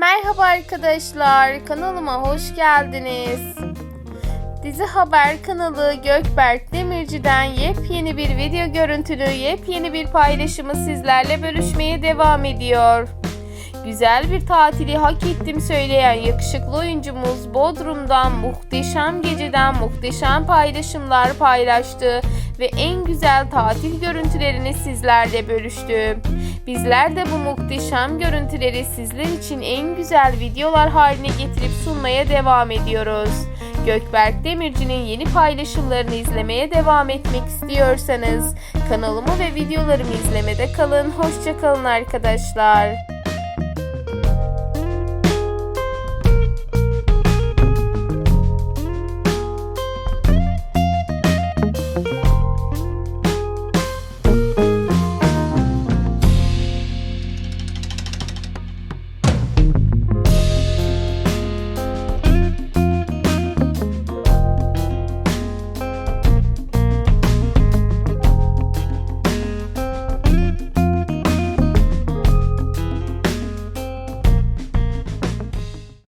Merhaba arkadaşlar, kanalıma hoş geldiniz. Dizi Haber kanalı Gökberk Demirci'den yepyeni bir video görüntülü, yepyeni bir paylaşımı sizlerle bölüşmeye devam ediyor. Güzel bir tatili hak ettim söyleyen yakışıklı oyuncumuz Bodrum'dan muhteşem geceden muhteşem paylaşımlar paylaştı ve en güzel tatil görüntülerini sizlerle bölüştü. Bizler de bu muhteşem görüntüleri sizler için en güzel videolar haline getirip sunmaya devam ediyoruz. Gökberk Demirci'nin yeni paylaşımlarını izlemeye devam etmek istiyorsanız kanalımı ve videolarımı izlemede kalın. Hoşçakalın arkadaşlar.